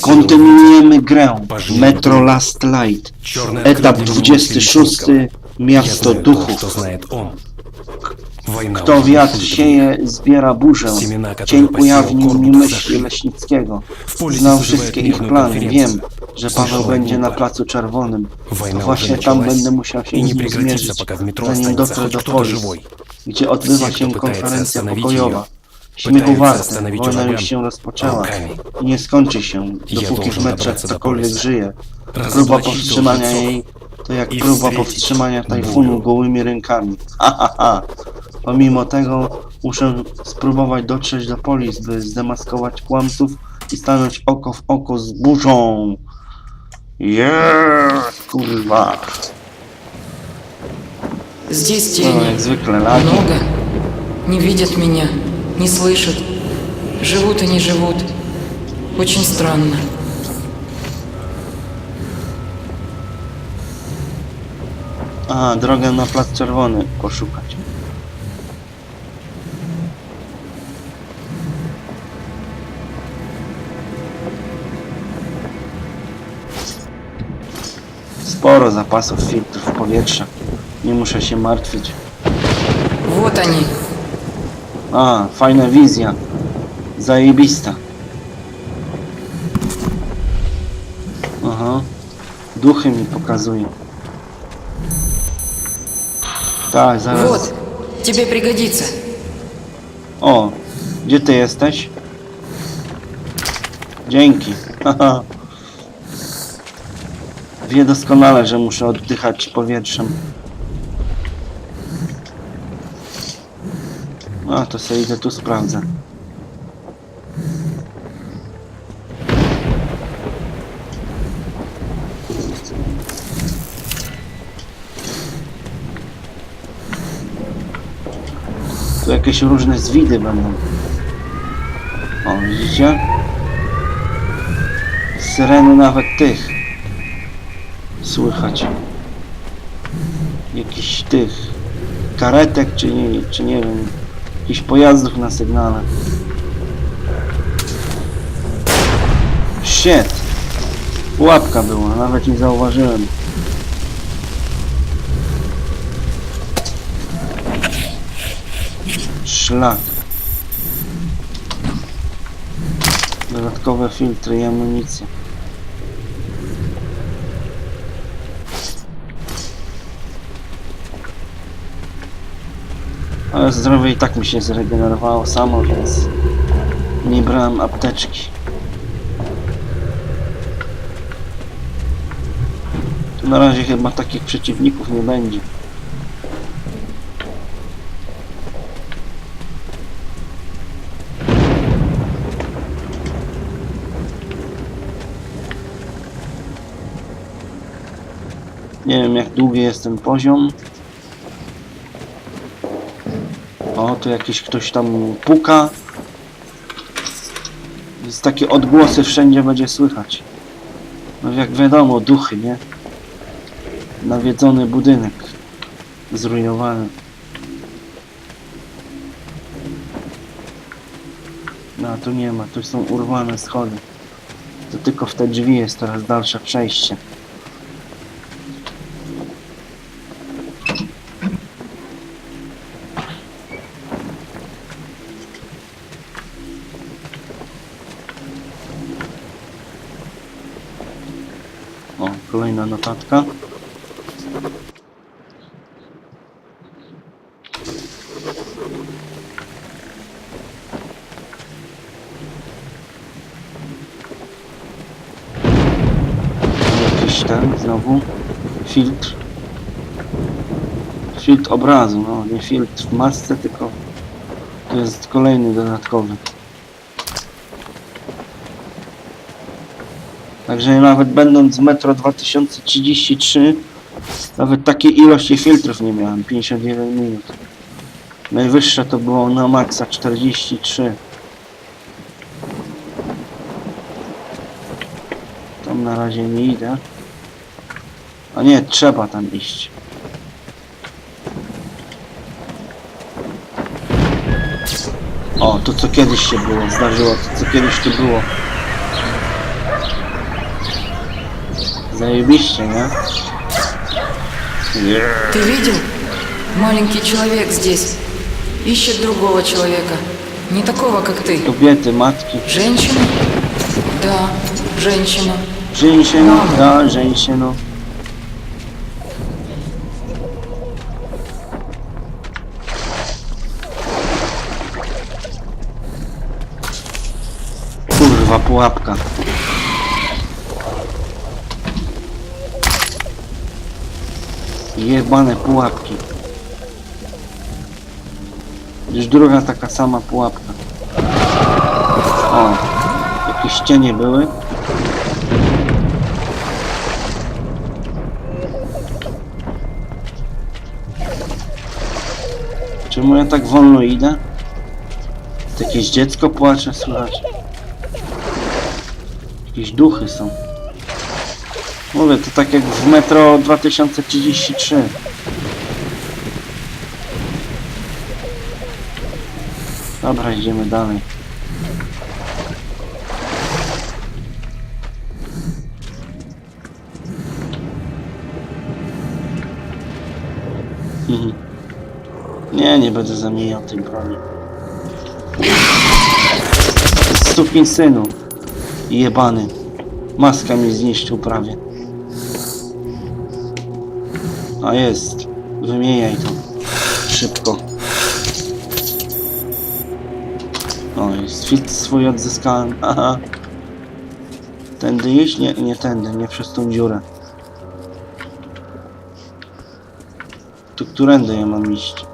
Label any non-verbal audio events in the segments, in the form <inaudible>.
Kontynuujemy grę Metro Last Light. Etap 26. Miasto Duchów. Kto wiatr sieje, zbiera burzę. Cień ujawnił mi myśli Leśnickiego. Znam wszystkie ich plany. Wiem, że Paweł będzie na Placu Czerwonym. To właśnie tam będę musiał się z nim zmierzyć, zanim dotrę do Polski, gdzie odbywa się konferencja pokojowa. ее, Śmiechu пытаются warte, остановить wojna ураган już się rozpoczęła руками. i nie skończy się, dopóki w должен metrze добраться do cokolwiek Polisa. żyje. Próba Разоблачить powstrzymania лжецов. jej to jak I próba wstrzelić powstrzymania tajfunu bólu. gołymi rękami. <laughs> Ha, ha, ha. Pomimo tego muszę spróbować dotrzeć do polis, by zdemaskować kłamców i stanąć oko w oko z burzą. Jest, kurwa. Здесь No, тени. jak zwykle lagi. Много. Не видят меня, Не слышат. Живут и не живут. Очень странно. A, drogę na plac czerwony poszukać. Sporo zapasów filtrów powietrza. Nie muszę się martwić. Вот они. A, fajna wizja. Zajebista. Aha. Duchy mi pokazuje. Tak, zaraz. Вот. Тебе пригодится. O, gdzie ty jesteś? Dzięki. Haha. <laughs> Wie doskonale, że muszę oddychać powietrzem. A, to sobie idę tu sprawdzę. Tu jakieś różne zwidy będą. O, widzicie? Syreny nawet tych. Słychać. Jakiś tych karetek, czy nie, czy nie wiem, jakichś pojazdów na sygnale. Shit! Pułapka była, nawet nie zauważyłem. Szlak. Dodatkowe filtry i amunicje. Ale zdrowie i tak mi się zregenerowało samo, więc nie brałem apteczki. Na razie chyba takich przeciwników nie będzie. Nie wiem jak długi jest ten poziom. O, tu jakiś ktoś tam puka. Więc takie odgłosy wszędzie będzie słychać. No jak wiadomo, duchy, nie? Nawiedzony budynek. Zrujnowany. No, tu nie ma, tu są urwane schody. To tylko w te drzwi jest teraz dalsze przejście. Kolejna notatka. Jakiś ten, znowu, filtr. Filtr obrazu, no nie filtr w masce, tylko to jest kolejny dodatkowy. Także nawet będąc w Metro 2033 nawet takiej ilości filtrów nie miałem, 51 minut. Najwyższe to było na maksa 43. Tam na razie nie idę. A nie, trzeba tam iść. O, to co kiedyś się było, zdarzyło, to co kiedyś tu było. Zajebiście, nie? Ты видел? Маленький человек здесь. Ищет другого человека. Не такого, как ты. Kobiety, matki. Женщину? Да, женщину. Женщину, да, женщину. Kurwa, pułapka. Jebane pułapki. Już druga taka sama pułapka. O, jakieś cienie były. Czemu ja tak wolno idę? To jakieś dziecko płacze, słychać. Jakieś duchy są. Mówię, to tak jak w Metro 2033. Dobra, idziemy dalej. Mhm. Nie, nie będę zamieniał tej broni. Stukin synu. Jebany. Maska mi zniszczył prawie. A jest. Wymieniaj to. Szybko. O, jest swój odzyskałem. Aha. Tędy iść? Nie, nie tędy, nie przez tą dziurę. Tu którędy ja mam iść?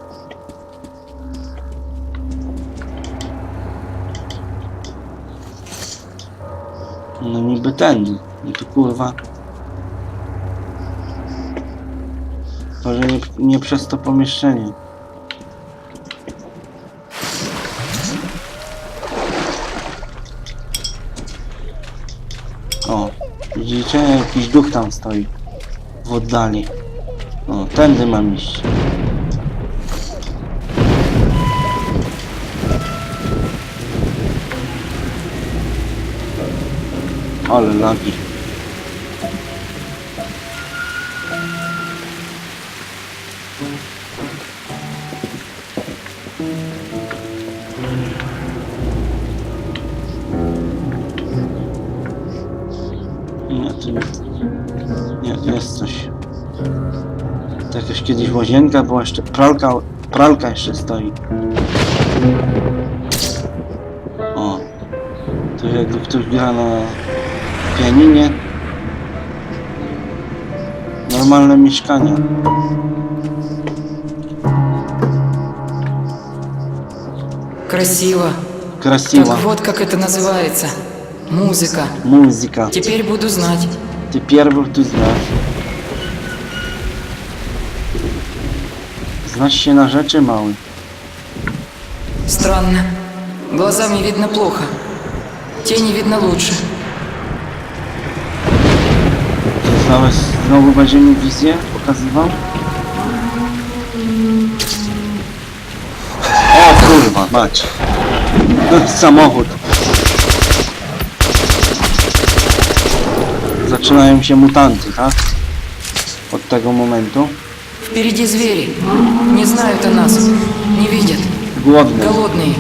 No niby tędy. No tu kurwa. Może nie, nie przez to pomieszczenie. O, widzicie? Jakiś duch tam stoi. W oddali. O, tędy mam iść. Ale lagi. Łazienka była jeszcze, pralka, pralka jeszcze stoi. O, to jakby ktoś gra na pianinie. Normalne mieszkania. Красиво. Красиво. Так вот как это называется. Музыка. Muzyka. Теперь буду знать. Ty pierwo tu znasz. Znasz się na rzeczy, mały. Странно. Глазами видно плохо. Тени видно лучше. Znowu, znowu będzie mi wizję pokazywał? O kurwa, bać. <laughs> Samochód. Zaczynają się mutanty, tak? Od tego momentu. Впереди звери. Не знают о нас. Не видят. Głodny. Голодные.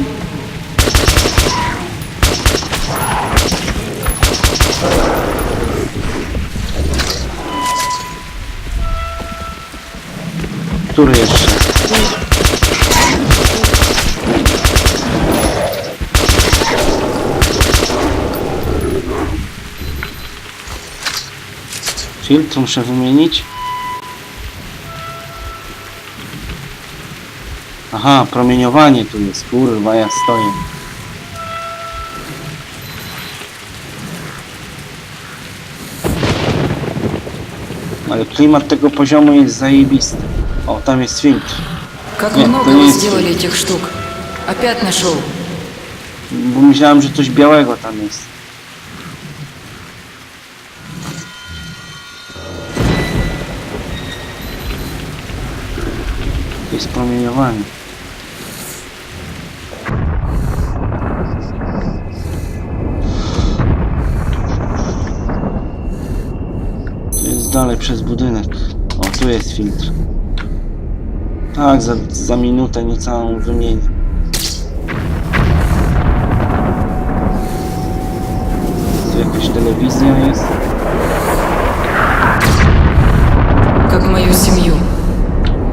Który jeszcze? Filtr muszę Aha, promieniowanie tu jest, kurwa, ja stoję. Ale klimat tego poziomu jest zajebisty. O, tam jest filtr. Как Нет, много то вы есть- сделали этих штук. Опять нашел. Bo myślałem, że coś białego tam jest. To jest promieniowanie. dalej przez budynek. O, tu jest filtr. Tak, za, za minutę niecałą wymienię. Tu jakaś telewizja jest. Как мою семью.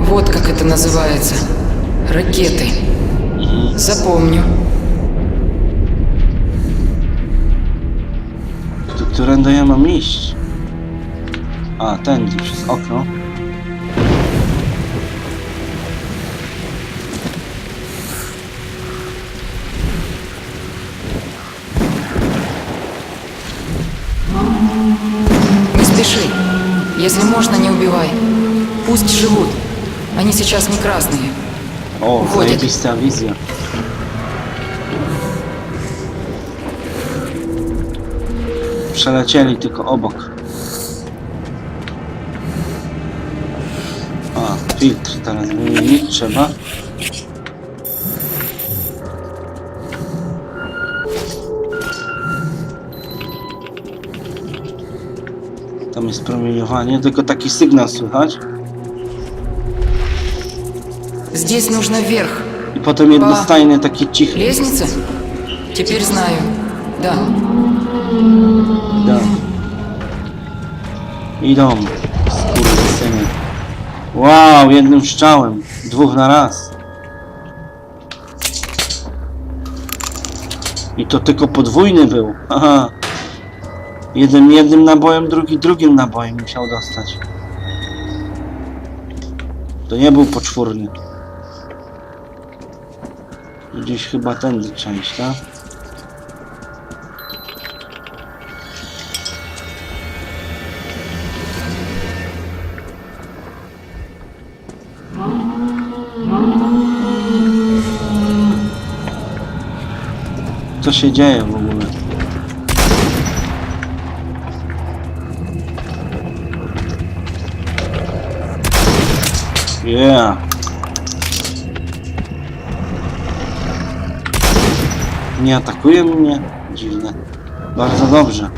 Вот как это называется. Ракеты. Запомню. Tu, którędy ja mam iść? A, tędy, przez okno. Не спеши. Если можно, не убивай. Пусть живут. Они сейчас не красные. O, Wchodzić. zajebista wizja. Przelecieli tylko obok. filtr teraz wymienić trzeba. Tam jest promieniowanie, tylko taki sygnał słychać. Здесь нужно вверх. I potem jednostajny, Pa. taki cichy. Лестница? Теперь знаю. Да. Da. Idą. Wow, jednym strzałem. Dwóch na raz. I to tylko podwójny był. Aha. Jeden jednym nabojem, drugi drugim nabojem musiał dostać. To nie był poczwórny. Gdzieś chyba tędy część, tak? Się dzieje w ogóle? Yeah. Nie atakuje mnie? Dziwne. Bardzo dobrze.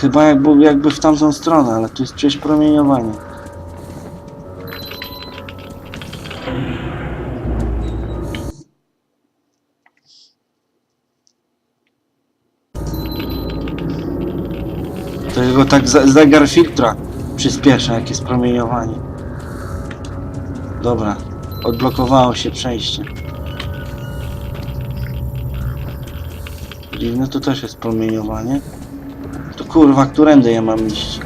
Chyba jakby, jakby w tamtą stronę, ale tu jest przecież promieniowanie. To jego tak zegar filtra przyspiesza, jak jest promieniowanie. Dobra, odblokowało się przejście. Dziwne, to też jest promieniowanie. To kurwa, którędy ja mam iść?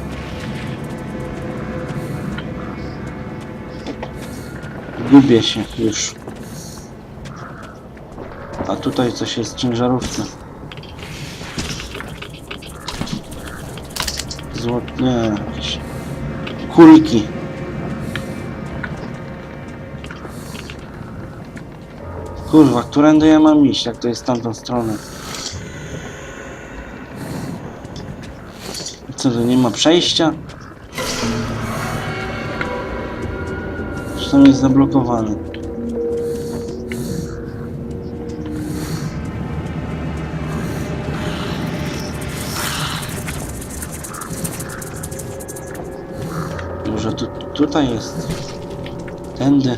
Gubię się już. A tutaj coś jest ciężarówce. Złot... nie, jakieś... Kurwa, którędy ja mam iść, jak to jest tamtą stronę? Co to nie ma przejścia? Zresztą jest zablokowany. Może tu, tutaj jest. Tędy.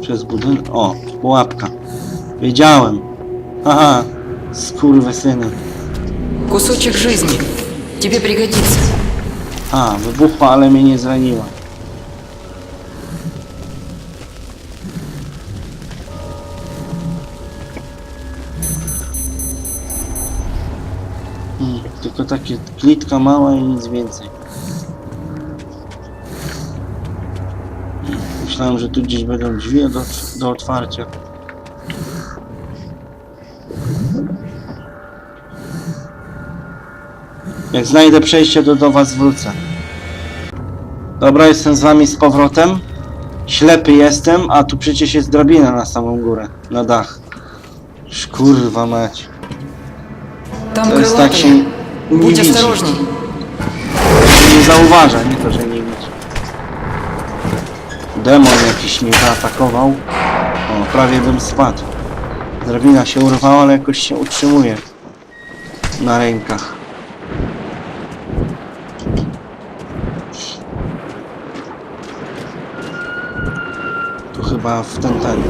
Przez budynek. O, pułapka. Wiedziałem. Haha, skurwysyny. Кусочек жизни. Тебе пригодится. A, wybuchła, ale mnie nie zraniła. Hmm, tylko takie klitka mała i nic więcej. myślałem, że tu gdzieś będą drzwi do, do otwarcia. Jak znajdę przejście, to do was wrócę. Dobra, jestem z wami z powrotem. Ślepy jestem, a tu przecież jest drabina na samą górę, na dach. Szkurwa mać. Tam to jest tak się... Nie Bądź widzi. Nie zauważa, nie to, że nie Demon jakiś mnie zaatakował. O, prawie bym spadł. Drabina się urwała, ale jakoś się utrzymuje na rękach. Tu chyba w ten ten.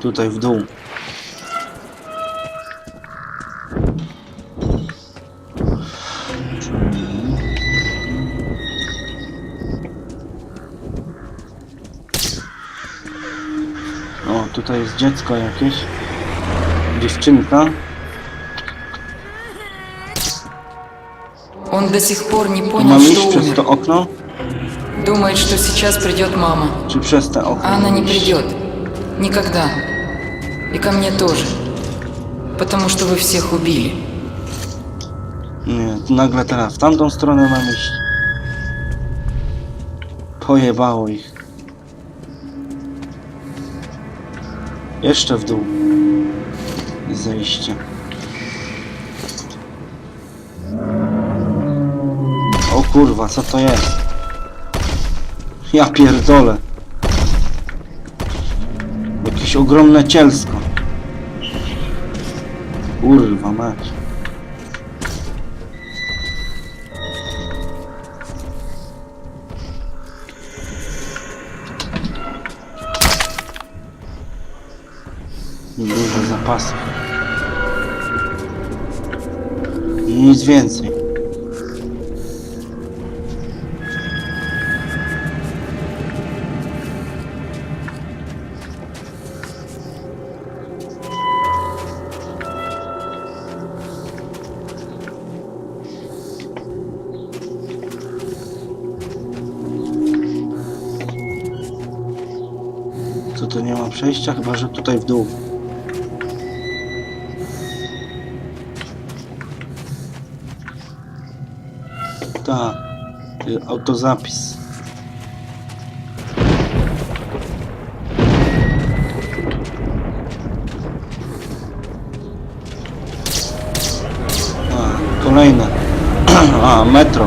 Tutaj w dół. tutaj jest dziecko jakieś. Dziewczynka. Он до сих пор не Tu понял, mam iść что przez умер. to okno? Думает, что сейчас придет мама. Czy przez te okno? А она не mam iść? придет. Никогда. И ко мне тоже. Потому что вы всех убили. Nie, tu nagle teraz w tamtą stronę mam iść. Pojebało ich. Jeszcze w dół. Zejście. O kurwa, co to jest? Ja pierdolę. Jakieś ogromne cielsko. Kurwa mać. Zapasów. I nic więcej. Co to nie ma przejścia? Chyba, że tutaj w dół. Autozapis. A, kolejne. <clears throat> A, metro.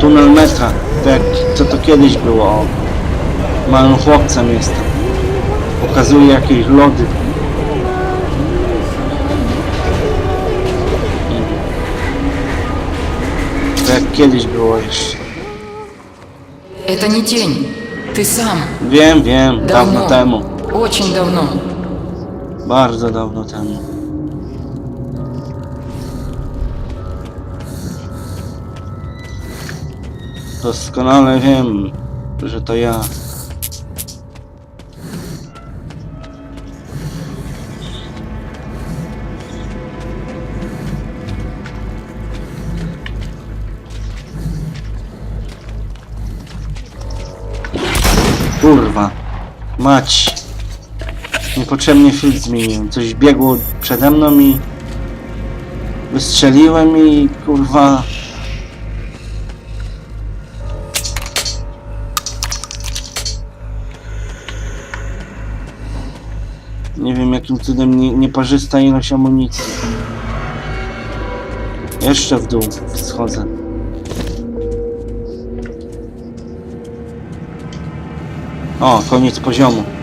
Tunel metra. Tak co to kiedyś było. O. Małym chłopcem jestem. Pokazuje jakieś lody. Tak kiedyś było jeszcze. Это не тень. Ты сам. Wiem, wiem, dawno Давно. temu. Очень давно. Bardzo dawno temu. Doskonale wiem, że to ja. Kurwa. Mać. Niepotrzebnie filtr zmieniłem. Coś biegło przede mną i wystrzeliłem i kurwa. Nie wiem jakim cudem nie, nieparzysta ilość amunicji. Jeszcze w dół schodzę. O, koniec poziomu.